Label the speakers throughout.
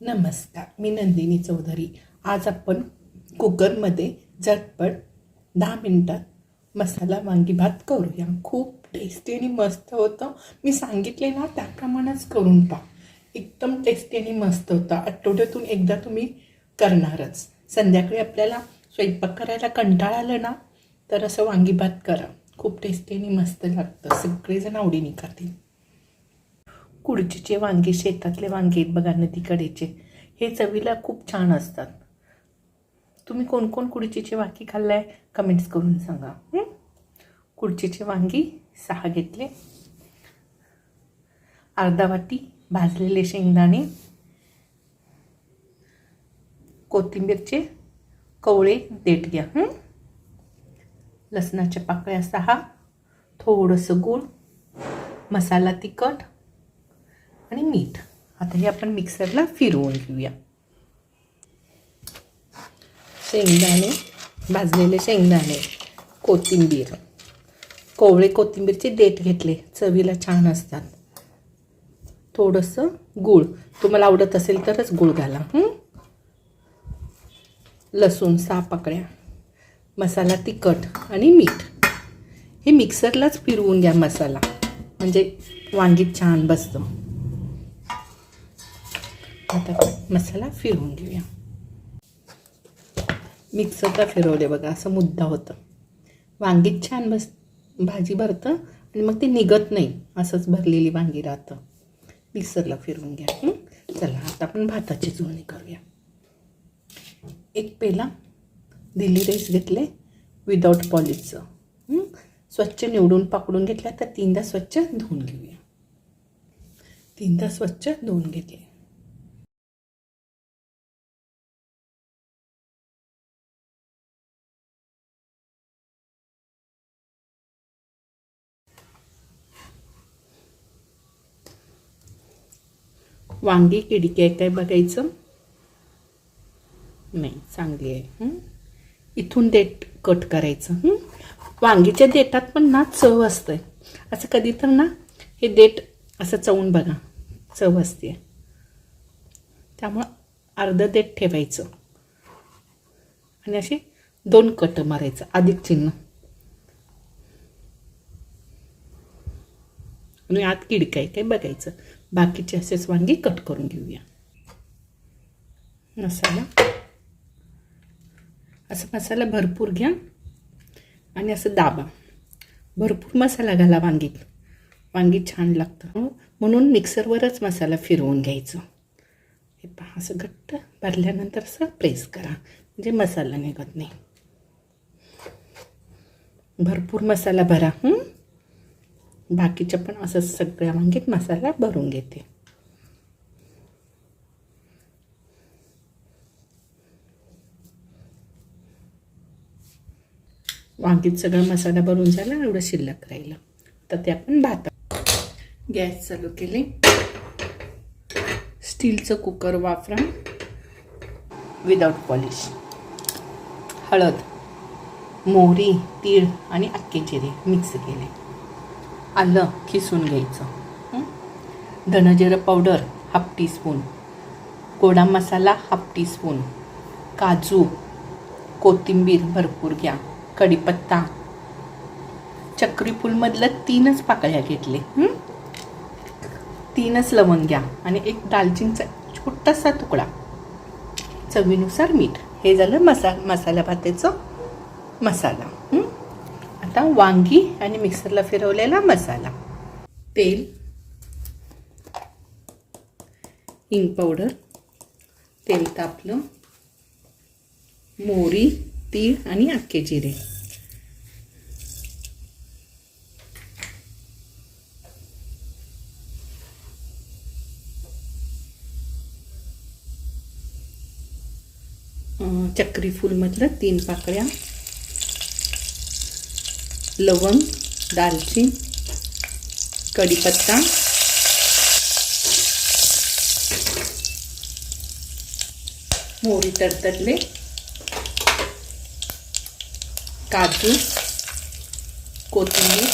Speaker 1: नमस्कार मी नंदिनी चौधरी. आज आपण कुकरमध्ये झटपट दहा मिनटात मसाला वांगी भात करूया. खूप टेस्टी आणि मस्त होतं. मी सांगितले ना त्याप्रमाणेच करून पहा. एकदम टेस्टी आणि मस्त होतं. आठवड्यातून एकदा तुम्ही करणारच. संध्याकाळी आपल्याला स्वयंपाक करायला कंटाळा आलं ना तर असं वांगी भात करा. खूप टेस्टी आणि मस्त लागतं. सगळेजण आवडीने खातील. कुडचीचे वांगे शेतातले वांगे आहेत बघा नदीकडेचे. हे चवीला खूप छान असतात. तुम्ही कोण कोण कुडचीचे वांगी खाल्लाय? कमेंट्स करून सांगा. कुडचीचे वांगी सहा घेतले. अर्धा वाटी भाजलेले शेंगदाणे. कोथिंबीरचे कवळे देठ घ्या. लसणाच्या पाकळ्या सहा. थोडंसं गूळ. मसाला तिखट. आणि मीठ. आता हे आपण मिक्सरला फिरवून घेऊया. शेंगदाणे भाजलेले शेंगदाणे कोथिंबीर. कोवळे कोथिंबीरचे देठ घेतले. चवीला छान असतात. थोडंसं गूळ. तुम्हाला आवडत असेल तरच गूळ घाला लसूण सहा पाकळ्या मसाला तिखट आणि मीठ. हे मिक्सरलाच फिरवून घ्या मसाला. म्हणजे वांगीत छान बसतं. आता मसाला फिरवून घेऊया. मिक्सरला फिरवले बघा असं मुद्दा होतं. वांगीत छान बस भाजी भरतं आणि मग ते निघत नाही असंच भरलेली वांगी राहतं. मिक्सरला फिरवून घ्या. चला आता आपण भाताची जुळणी करूया. एक पेला दिल्ली राईस घेतले विदाऊट पॉलिशचं स्वच्छ निवडून पाकडून घेतल्या तर तीनदा स्वच्छ धुवून घेऊया. तीनदा स्वच्छ धुवून घेतले वांगी किडकी आहे काय बघायचं? नाही चांगली आहे. इथून देठ कट करायचं. वांगीच्या देठात पण ना चव असते. असं कधी तर ना हे देठ असं चवून बघा. चव असते. त्यामुळं अर्धं देठ ठेवायचं. आणि असे दोन कट मारायचं अधिक चिन्ह. आणि आत किडकाय आहे काय बघायचं? बाकीचे असेच वांगी कट करून घेऊया. मसाला. असं मसाला भरपूर घ्या आणि असं दाबा. भरपूर मसाला घाला वांगीत. वांगी छान लागतं. म्हणून मिक्सरवरच मसाला फिरवून घ्यायचं. हे पहा असं घट्ट भरल्यानंतर असं प्रेस करा. म्हणजे मसाला निघत नाही. भरपूर मसाला भरा. हं? बाकीच्या पण असं सगळ्या वांगेत मसाला भरून घेते. वांगीत सगळा मसाला भरून झाला एवढं शिल्लक राहिलं. तर ते आपण भात गॅस चालू केले. स्टीलचं कुकर वापरा. विदाउट पॉलिश हळद मोहरी तीळ आणि अक्के जिरे मिक्स केले. आलं खिसून घ्यायचं. हं? धनजिरं पावडर हाफ टीस्पून गोडा मसाला हाफ टीस्पून काजू कोथिंबीर भरपूर घ्या. कढीपत्ता. चक्रीफूलमधलं तीनच पाकळ्या घेतले. तीनच लवंग घ्या आणि एक दालचिनीचा छोटासा तुकडा. चवीनुसार मीठ. हे झालं मसा मसाला भातेचं मसाला. आता वांगी आणि मिक्सरला फिरवलेला मसाला. तेल हिंग पावडर तेल तापलं मोहरी तीळ आणि अख्खे जिरे. अं, चक्री फूलमधलं तीन पाकळ्या लवंग दालचीन कढीपत्ता. मोहरी तडतडले काजू कोथिंबीर.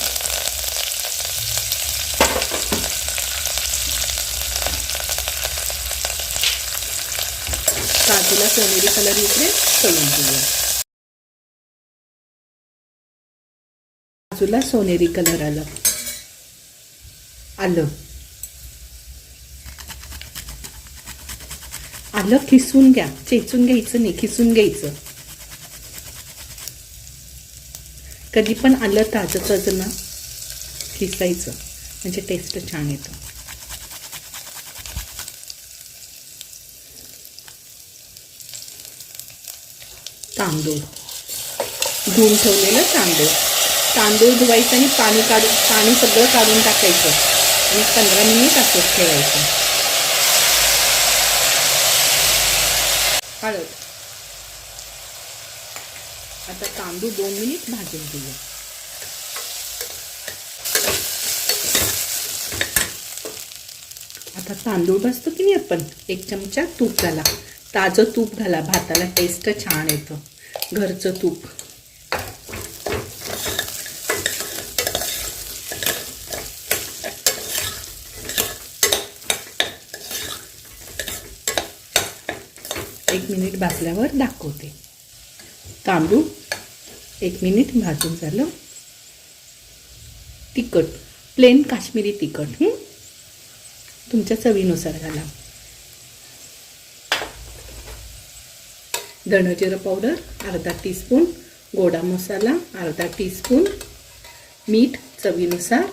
Speaker 1: काजूला सोनेरी कलर इकडे करून घेऊया. बाजूला सोनेरी कलर आलं. आलं. आलं खिसून घ्या. चेचून घ्यायचं नाही खिसून घ्यायचं. कधी पण आलं ताजं ताजं ना खिसायचं. म्हणजे टेस्ट छान येतो. तांदूळ. धुवून ठेवलेलं तांदूळ. तांदूळ धुवायचं आणि पाणी काढून पाणी सगळं काढून टाकायचं. आणि पंधरा मिनिट असंच ठेवायचं. हळद. आता तांदूळ दोन मिनिट भाजून घेऊया. आता तांदूळ भाजतो की नाही आपण? एक चमचा तूप घाला. ताजं तूप घाला. भाताला टेस्ट छान येतं. घरचं तूप. एक मिनिट भाजल्यावर दाखवते. तांदूळ एक मिनिट भाजून झालं. तिखट प्लेन काश्मीरी तिखट तुमच्या चवीनुसार घाला. धणजिरं पावडर अर्धा टीस्पून गोडा मसाला अर्धा टीस्पून मीठ चवीनुसार.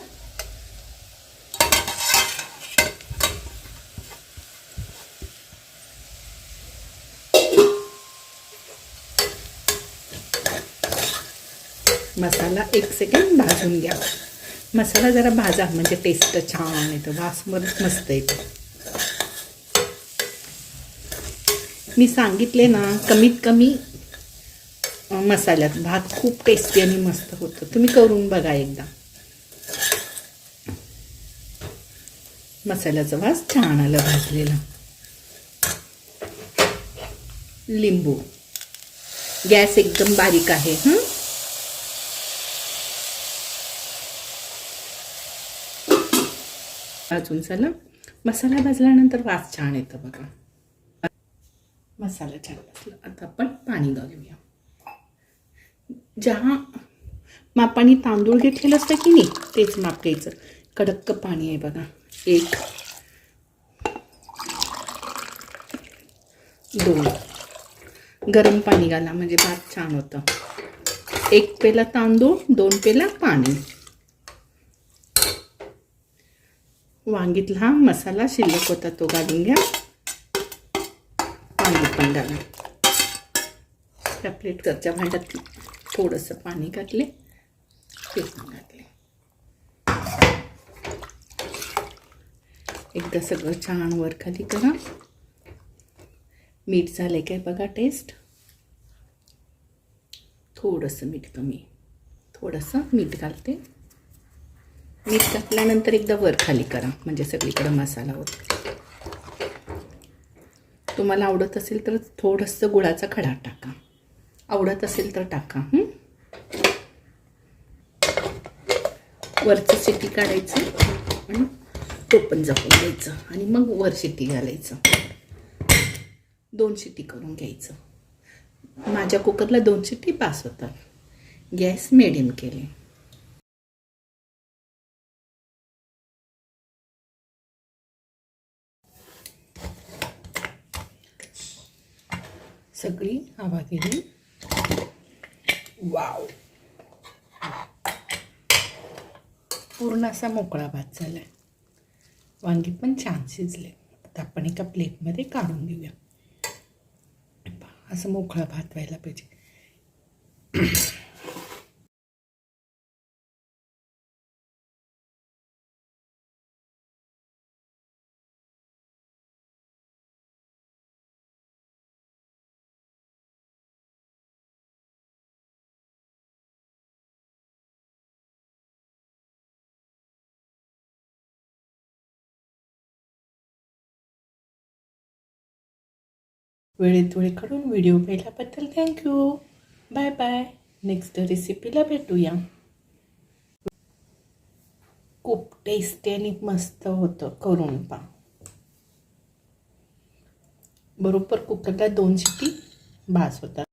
Speaker 1: मसाला एक सेकंड भाजून घ्या. मसाला जरा भाजा म्हणजे टेस्ट छान येतं. वास मस्त मस्त येतो. मी सांगितले ना कमीत कमी मसाल्यात. भात खूप टेस्टी आणि मस्त होतं. तुम्ही करून बघा एकदा. मसाल्याचा वास छान आला भाजलेला. लिंबू. गॅस एकदम बारीक आहे हं? अजून चला. मसाला भाजल्यानंतर वास छान येतं बघा. मसाला छान भाजला. आता आपण पाणी घालूया. ज्या मापाने तांदूळ घेतलेलं असतं की नाही तेच माप घ्यायचं. कडक्क पाणी आहे बघा. एक दोन. गरम पाणी घाला म्हणजे भात छान होतं. एक पेला तांदूळ दोन पेला पाणी. वांगीतला हा मसाला शिल्लक होता तो घालून घ्या. पाणी पण घाला. त्या प्लेटकरच्या भांड्यात थोडंसं पाणी घातले. ते पण घातले. एकदा सगळं छान वर खाली करा. मीठ झाले काय बघा टेस्ट थोडंसं मीठ कमी. थोडंसं मीठ घालते. मीठ टाकल्यानंतर एकदा वर खाली करा म्हणजे सगळीकडे मसाला होतो. तुम्हाला आवडत असेल तर थोडंसं गुळाचा खडा टाका. आवडत असेल तर टाका वरचं शिट्टी काढायचं आणि तो पण जपून घ्यायचं आणि मग वर शिट्टी घालायचं. दोन शिट्टी करून घ्यायचं. माझ्या कुकरला दोन शिट्टी पास होतात. गॅस मिडियम केले. सगळी हवा केली. वाव. पूर्ण असा मोकळा भात झाला आहे वांगी पण छान शिजले. आता आपण एका प्लेटमध्ये काढून घेऊया. असं मोकळा भात व्हायला पाहिजे. वेळेत वेळेकडून व्हिडिओ पाहिल्याबद्दल thank you bye bye next रेसिपीला भेटूया. खूप टेस्टी आणि मस्त होतं करून पा बरोबर कुकरला दोन शिटी भास होतात